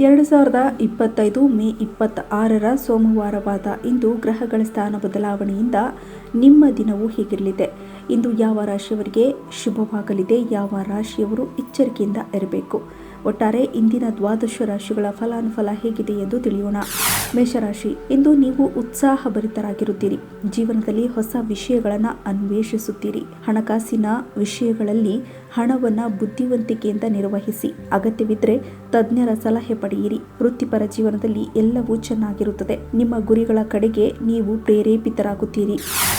ಎರಡು ಸಾವಿರದ ಇಪ್ಪತ್ತೈದು ಮೇ ಇಪ್ಪತ್ತ ಆರರ ಸೋಮವಾರವಾದ ಇಂದು ಗ್ರಹಗಳ ಸ್ಥಾನ ಬದಲಾವಣೆಯಿಂದ ನಿಮ್ಮ ದಿನವು ಹೇಗಿರಲಿದೆ. ಇಂದು ಯಾವ ರಾಶಿಯವರಿಗೆ ಶುಭವಾಗಲಿದೆ, ಯಾವ ರಾಶಿಯವರು ಎಚ್ಚರಿಕೆಯಿಂದ ಇರಬೇಕು? ಒಟ್ಟಾರೆ ಇಂದಿನ ದ್ವಾದಶ ರಾಶಿಗಳ ಫಲಾನುಫಲ ಹೇಗಿದೆ ಎಂದು ತಿಳಿಯೋಣ. ಮೇಷರಾಶಿ, ಇಂದು ನೀವು ಉತ್ಸಾಹಭರಿತರಾಗಿರುತ್ತೀರಿ. ಜೀವನದಲ್ಲಿ ಹೊಸ ವಿಷಯಗಳನ್ನು ಅನ್ವೇಷಿಸುತ್ತೀರಿ. ಹಣಕಾಸಿನ ವಿಷಯಗಳಲ್ಲಿ ಹಣವನ್ನು ಬುದ್ಧಿವಂತಿಕೆಯಿಂದ ನಿರ್ವಹಿಸಿ. ಅಗತ್ಯವಿದ್ದರೆ ತಜ್ಞರ ಸಲಹೆ ಪಡೆಯಿರಿ. ವೃತ್ತಿಪರ ಜೀವನದಲ್ಲಿ ಎಲ್ಲವೂ ಚೆನ್ನಾಗಿರುತ್ತದೆ. ನಿಮ್ಮ ಗುರಿಗಳ ಕಡೆಗೆ ನೀವು ಪ್ರೇರೇಪಿತರಾಗುತ್ತೀರಿ.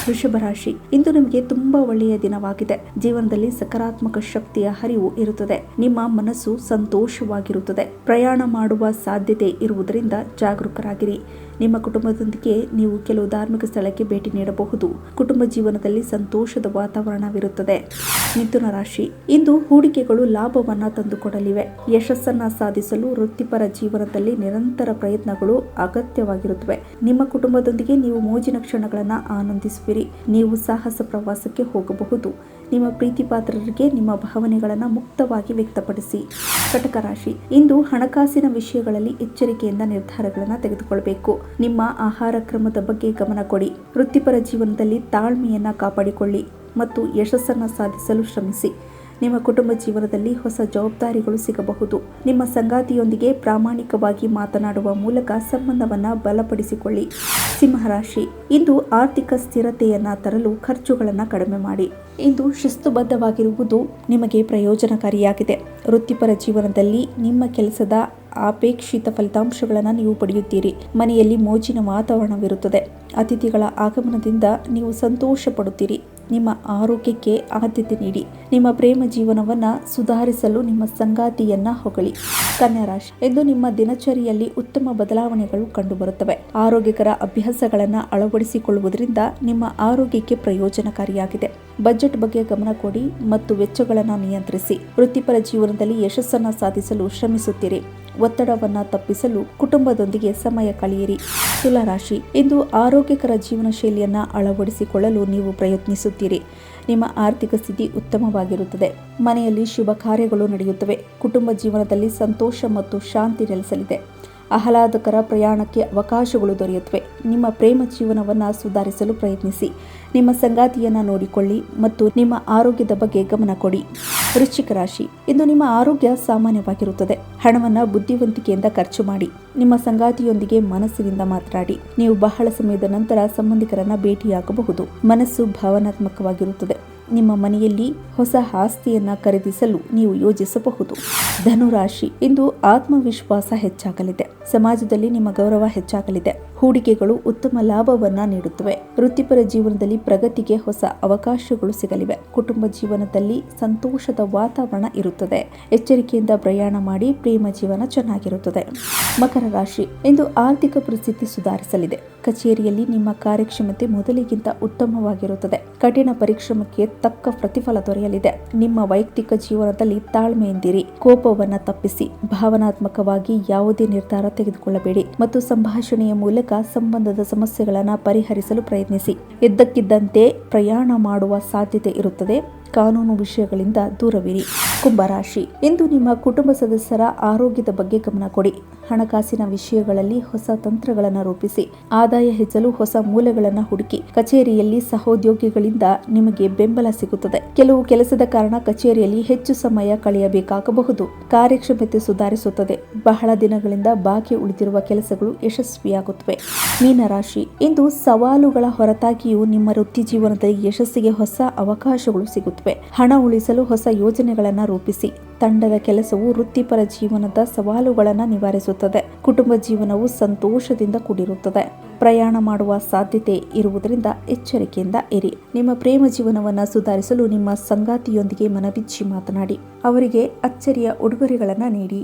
ವೃಷಭ ರಾಶಿ, ಇಂದು ನಿಮಗೆ ತುಂಬಾ ಒಳ್ಳೆಯ ದಿನವಾಗಿದೆ. ಜೀವನದಲ್ಲಿ ಸಕಾರಾತ್ಮಕ ಶಕ್ತಿಯ ಹರಿವು ಇರುತ್ತದೆ. ನಿಮ್ಮ ಮನಸ್ಸು ಸಂತೋಷವಾಗಿರುತ್ತದೆ ಪ್ರಯಾಣ ಮಾಡುವ ಸಾಧ್ಯತೆ ಇರುವುದರಿಂದ ಜಾಗರೂಕರಾಗಿರಿ. ನಿಮ್ಮ ಕುಟುಂಬದೊಂದಿಗೆ ನೀವು ಕೆಲವು ಧಾರ್ಮಿಕ ಸ್ಥಳಕ್ಕೆ ಭೇಟಿ ನೀಡಬಹುದು. ಕುಟುಂಬ ಜೀವನದಲ್ಲಿ ಸಂತೋಷದ ವಾತಾವರಣವಿರುತ್ತದೆ. ಮಿಥುನ ರಾಶಿ. ಇಂದು ಹೂಡಿಕೆಗಳು ಲಾಭವನ್ನ ತಂದುಕೊಡಲಿವೆ. ಯಶಸ್ಸನ್ನ ಸಾಧಿಸಲು ವೃತ್ತಿಪರ ಜೀವನದಲ್ಲಿ ನಿರಂತರ ಪ್ರಯತ್ನಗಳು ಅಗತ್ಯವಾಗಿರುತ್ತವೆ. ನಿಮ್ಮ ಕುಟುಂಬದೊಂದಿಗೆ ನೀವು ಮೋಜಿನ ಕ್ಷಣಗಳನ್ನು ಆನಂದಿಸುವಿರಿ. ನೀವು ಸಾಹಸ ಪ್ರವಾಸಕ್ಕೆ ಹೋಗಬಹುದು. ನಿಮ್ಮ ಪ್ರೀತಿ ಪಾತ್ರರಿಗೆ ನಿಮ್ಮ ಭಾವನೆಗಳನ್ನು ಮುಕ್ತವಾಗಿ ವ್ಯಕ್ತಪಡಿಸಿ. ಕಟಕ ರಾಶಿ. ಇಂದು ಹಣಕಾಸಿನ ವಿಷಯಗಳಲ್ಲಿ ಎಚ್ಚರಿಕೆಯಿಂದ ನಿರ್ಧಾರಗಳನ್ನು ತೆಗೆದುಕೊಳ್ಳಬೇಕು ನಿಮ್ಮ ಆಹಾರ ಕ್ರಮದ ಬಗ್ಗೆ ಗಮನ ಕೊಡಿ. ವೃತ್ತಿಪರ ಜೀವನದಲ್ಲಿ ತಾಳ್ಮೆಯನ್ನ ಕಾಪಾಡಿಕೊಳ್ಳಿ ಮತ್ತು ಯಶಸ್ಸನ್ನು ಸಾಧಿಸಲು ಶ್ರಮಿಸಿ. ನಿಮ್ಮ ಕುಟುಂಬ ಜೀವನದಲ್ಲಿ ಹೊಸ ಜವಾಬ್ದಾರಿಗಳು ಸಿಗಬಹುದು. ನಿಮ್ಮ ಸಂಗಾತಿಯೊಂದಿಗೆ ಪ್ರಾಮಾಣಿಕವಾಗಿ ಮಾತನಾಡುವ ಮೂಲಕ ಸಂಬಂಧವನ್ನು ಬಲಪಡಿಸಿಕೊಳ್ಳಿ. ಸಿಂಹರಾಶಿ ಇಂದು ಆರ್ಥಿಕ ಸ್ಥಿರತೆಯನ್ನ ತರಲು ಖರ್ಚುಗಳನ್ನು ಕಡಿಮೆ ಮಾಡಿ. ಇಂದು ಶಿಸ್ತುಬದ್ಧವಾಗಿರುವುದು ನಿಮಗೆ ಪ್ರಯೋಜನಕಾರಿಯಾಗಿದೆ. ವೃತ್ತಿಪರ ಜೀವನದಲ್ಲಿ ನಿಮ್ಮ ಕೆಲಸದ ಅಪೇಕ್ಷಿತ ಫಲಿತಾಂಶಗಳನ್ನು ನೀವು ಪಡೆಯುತ್ತೀರಿ. ಮನೆಯಲ್ಲಿ ಮೋಜಿನ ವಾತಾವರಣವಿರುತ್ತದೆ. ಅತಿಥಿಗಳ ಆಗಮನದಿಂದ ನೀವು ಸಂತೋಷ ಪಡುತ್ತೀರಿ ನಿಮ್ಮ ಆರೋಗ್ಯಕ್ಕೆ ಆದ್ಯತೆ ನೀಡಿ. ನಿಮ್ಮ ಪ್ರೇಮ ಜೀವನವನ್ನು ಸುಧಾರಿಸಲು ನಿಮ್ಮ ಸಂಗಾತಿಯನ್ನ ಹೊಗಳಿ. ಕನ್ಯಾ ರಾಶಿ. ಎಂದು ನಿಮ್ಮ ದಿನಚರಿಯಲ್ಲಿ ಉತ್ತಮ ಬದಲಾವಣೆಗಳು ಕಂಡುಬರುತ್ತವೆ. ಆರೋಗ್ಯಕರ ಅಭ್ಯಾಸಗಳನ್ನು ಅಳವಡಿಸಿಕೊಳ್ಳುವುದರಿಂದ ನಿಮ್ಮ ಆರೋಗ್ಯಕ್ಕೆ ಪ್ರಯೋಜನಕಾರಿಯಾಗಿದೆ. ಬಜೆಟ್ ಬಗ್ಗೆ ಗಮನ ಕೊಡಿ ಮತ್ತು ವೆಚ್ಚಗಳನ್ನು ನಿಯಂತ್ರಿಸಿ. ವೃತ್ತಿಪರ ಜೀವನದಲ್ಲಿ ಯಶಸ್ಸನ್ನು ಸಾಧಿಸಲು ಶ್ರಮಿಸುತ್ತೀರಿ. ಒತ್ತಡವನ್ನು ತಪ್ಪಿಸಲು ಕುಟುಂಬದೊಂದಿಗೆ ಸಮಯ ಕಳೆಯಿರಿ. ತುಲಾರಾಶಿ ಇಂದು ಆರೋಗ್ಯಕರ ಜೀವನ ಶೈಲಿಯನ್ನು ಅಳವಡಿಸಿಕೊಳ್ಳಲು ನೀವು ಪ್ರಯತ್ನಿಸುತ್ತೀರಿ. ನಿಮ್ಮ ಆರ್ಥಿಕ ಸ್ಥಿತಿ ಉತ್ತಮವಾಗಿರುತ್ತದೆ. ಮನೆಯಲ್ಲಿ ಶುಭ ಕಾರ್ಯಗಳು ನಡೆಯುತ್ತವೆ. ಕುಟುಂಬ ಜೀವನದಲ್ಲಿ ಸಂತೋಷ ಮತ್ತು ಶಾಂತಿ ನೆಲೆಸಲಿದೆ. ಆಹ್ಲಾದಕರ ಪ್ರಯಾಣಕ್ಕೆ ಅವಕಾಶಗಳು ದೊರೆಯುತ್ತವೆ. ನಿಮ್ಮ ಪ್ರೇಮ ಜೀವನವನ್ನು ಸುಧಾರಿಸಲು ಪ್ರಯತ್ನಿಸಿ. ನಿಮ್ಮ ಸಂಗಾತಿಯನ್ನು ನೋಡಿಕೊಳ್ಳಿ ಮತ್ತು ನಿಮ್ಮ ಆರೋಗ್ಯದ ಬಗ್ಗೆ ಗಮನ ಕೊಡಿ. ವೃಶ್ಚಿಕ ರಾಶಿ. ಇಂದು ನಿಮ್ಮ ಆರೋಗ್ಯ ಸಾಮಾನ್ಯವಾಗಿರುತ್ತದೆ. ಹಣವನ್ನು ಬುದ್ಧಿವಂತಿಕೆಯಿಂದ ಖರ್ಚು ಮಾಡಿ. ನಿಮ್ಮ ಸಂಗಾತಿಯೊಂದಿಗೆ ಮನಸ್ಸಿನಿಂದ ಮಾತನಾಡಿ. ನೀವು ಬಹಳ ಸಮಯದ ನಂತರ ಸಂಬಂಧಿಕರನ್ನ ಭೇಟಿಯಾಗಬಹುದು. ಮನಸ್ಸು ಭಾವನಾತ್ಮಕವಾಗಿರುತ್ತದೆ. ನಿಮ್ಮ ಮನೆಯಲ್ಲಿ ಹೊಸ ಆಸ್ತಿಯನ್ನ ಖರೀದಿಸಲು ನೀವು ಯೋಜಿಸಬಹುದು. ಧನುರಾಶಿ. ಇಂದು ಆತ್ಮವಿಶ್ವಾಸ ಹೆಚ್ಚಾಗಲಿದೆ. ಸಮಾಜದಲ್ಲಿ ನಿಮ್ಮ ಗೌರವ ಹೆಚ್ಚಾಗಲಿದೆ. ಹೂಡಿಕೆಗಳು ಉತ್ತಮ ಲಾಭವನ್ನ ನೀಡುತ್ತವೆ. ವೃತ್ತಿಪರ ಜೀವನದಲ್ಲಿ ಪ್ರಗತಿಗೆ ಹೊಸ ಅವಕಾಶಗಳು ಸಿಗಲಿವೆ. ಕುಟುಂಬ ಜೀವನದಲ್ಲಿ ಸಂತೋಷದ ವಾತಾವರಣ ಇರುತ್ತದೆ. ಎಚ್ಚರಿಕೆಯಿಂದ ಪ್ರಯಾಣ ಮಾಡಿ ಪ್ರೇಮ ಜೀವನ ಚೆನ್ನಾಗಿರುತ್ತದೆ. ಮಕರ ರಾಶಿ ಇಂದು ಆರ್ಥಿಕ ಪರಿಸ್ಥಿತಿ ಸುಧಾರಿಸಲಿದೆ. ಕಚೇರಿಯಲ್ಲಿ ನಿಮ್ಮ ಕಾರ್ಯಕ್ಷಮತೆ ಮೊದಲಿಗಿಂತ ಉತ್ತಮವಾಗಿರುತ್ತದೆ. ಕಠಿಣ ಪರಿಶ್ರಮಕ್ಕೆ ತಕ್ಕ ಪ್ರತಿಫಲ ದೊರೆಯಲಿದೆ. ನಿಮ್ಮ ವೈಯಕ್ತಿಕ ಜೀವನದಲ್ಲಿ ತಾಳ್ಮೆಯಿಂದಿರಿ ಕೋಪವನ್ನು ತಪ್ಪಿಸಿ. ಭಾವನಾತ್ಮಕವಾಗಿ ಯಾವುದೇ ನಿರ್ಧಾರ ತೆಗೆದುಕೊಳ್ಳಬೇಡಿ. ಮತ್ತು ಸಂಭಾಷಣೆಯ ಮೂಲಕ ಸಂಬಂಧದ ಸಮಸ್ಯೆಗಳನ್ನು ಪರಿಹರಿಸಲು ಪ್ರಯತ್ನಿಸಿ. ಇದ್ದಕ್ಕಿದ್ದಂತೆ ಪ್ರಯಾಣ ಮಾಡುವ ಸಾಧ್ಯತೆ ಇರುತ್ತದೆ. ಕಾನೂನು ವಿಷಯಗಳಿಂದ ದೂರವಿರಿ. ಕುಂಭರಾಶಿ ಇಂದು ನಿಮ್ಮ ಕುಟುಂಬ ಸದಸ್ಯರ ಆರೋಗ್ಯದ ಬಗ್ಗೆ ಗಮನ ಕೊಡಿ. ಹಣಕಾಸಿನ ವಿಷಯಗಳಲ್ಲಿ ಹೊಸ ತಂತ್ರಗಳನ್ನು ರೂಪಿಸಿ. ಆದಾಯ ಹೆಚ್ಚಲು ಹೊಸ ಮೂಲಗಳನ್ನು ಹುಡುಕಿ. ಕಚೇರಿಯಲ್ಲಿ ಸಹೋದ್ಯೋಗಿಗಳಿಂದ ನಿಮಗೆ ಬೆಂಬಲ ಸಿಗುತ್ತದೆ. ಕೆಲವು ಕೆಲಸದ ಕಾರಣ ಕಚೇರಿಯಲ್ಲಿ ಹೆಚ್ಚು ಸಮಯ ಕಳೆಯಬೇಕಾಗಬಹುದು. ಕಾರ್ಯಕ್ಷಮತೆ ಸುಧಾರಿಸುತ್ತದೆ. ಬಹಳ ದಿನಗಳಿಂದ ಬಾಕಿ ಉಳಿದಿರುವ ಕೆಲಸಗಳು ಯಶಸ್ವಿಯಾಗುತ್ತವೆ. ಮೀನರಾಶಿ. ಇಂದು ಸವಾಲುಗಳ ಹೊರತಾಗಿಯೂ ನಿಮ್ಮ ವೃತ್ತಿ ಜೀವನದಲ್ಲಿ ಯಶಸ್ಸಿಗೆ ಹೊಸ ಅವಕಾಶಗಳು ಸಿಗುತ್ತವೆ. ಹಣ ಉಳಿಸಲು ಹೊಸ ಯೋಜನೆಗಳನ್ನು ರೂಪಿಸಿ. ತಂಡದ ಕೆಲಸವು ವೃತ್ತಿಪರ ಜೀವನದ ಸವಾಲುಗಳನ್ನು ನಿವಾರಿಸುತ್ತದೆ. ಕುಟುಂಬ ಜೀವನವು ಸಂತೋಷದಿಂದ ಕೂಡಿರುತ್ತದೆ. ಪ್ರಯಾಣ ಮಾಡುವ ಸಾಧ್ಯತೆ ಇರುವುದರಿಂದ ಎಚ್ಚರಿಕೆಯಿಂದ ಇರಿ. ನಿಮ್ಮ ಪ್ರೇಮ ಜೀವನವನ್ನು ಸುಧಾರಿಸಲು ನಿಮ್ಮ ಸಂಗಾತಿಯೊಂದಿಗೆ ಮನಬಿಚ್ಚಿ ಮಾತನಾಡಿ. ಅವರಿಗೆ ಅಚ್ಚರಿಯ ಉಡುಗೊರೆಗಳನ್ನು ನೀಡಿ.